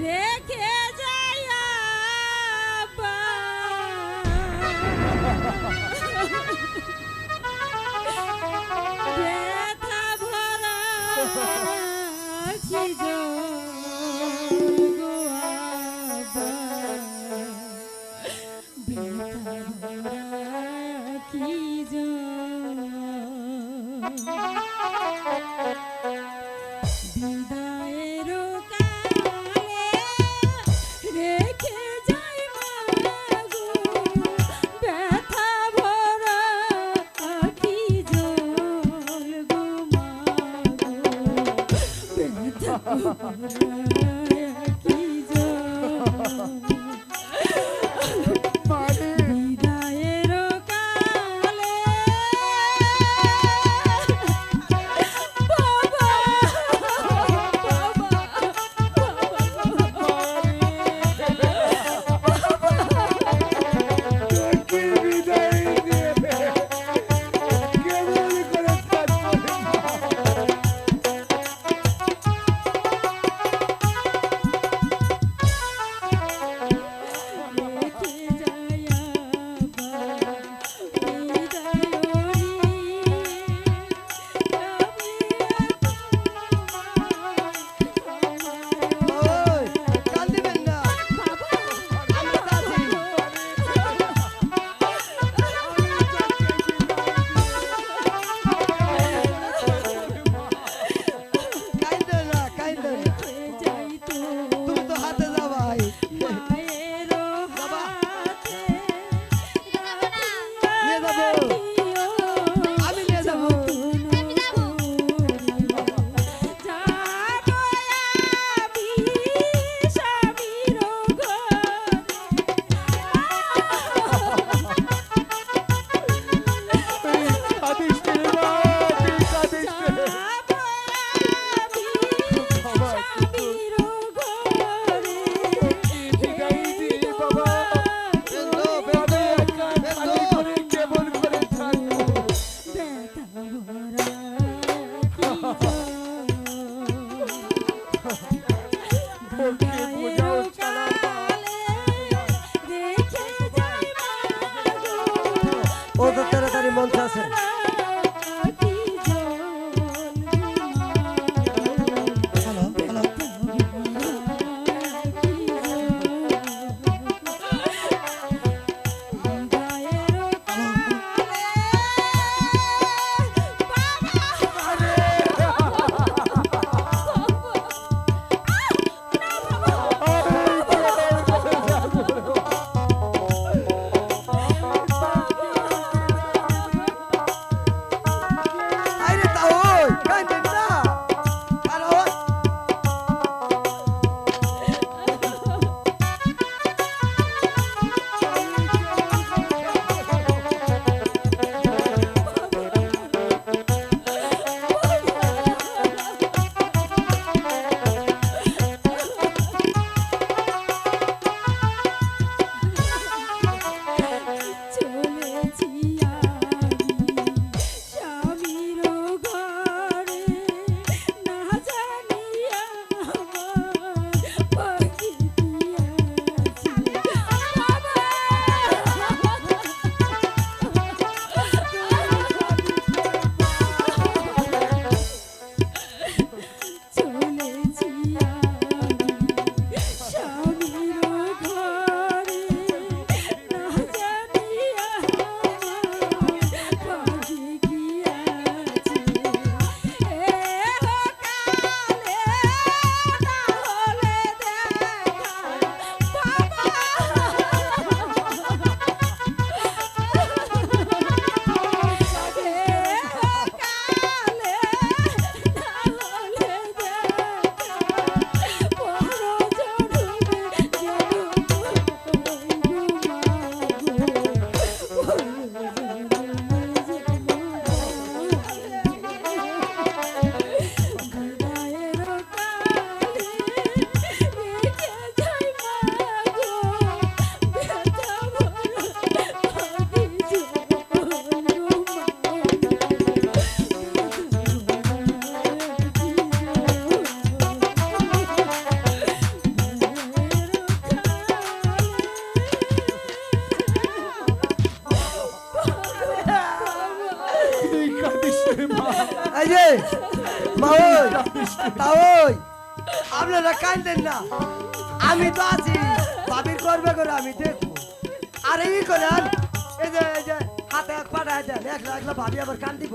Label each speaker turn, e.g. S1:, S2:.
S1: রেখে যাই ব্যথা ভরা কি ব্যথা
S2: Mm-hmm.
S3: ও তো তাড়াতাড়ি মঞ্চ আছে। যে মাওই তাওই আপনারা কাঁদেন না। আমি তো আছি, বাবির করবে করে আমি দেখব। আর এই করেন এই যে এই যে, হাতে পাঠায় দেন, একলা ভাবি আবার কান দিব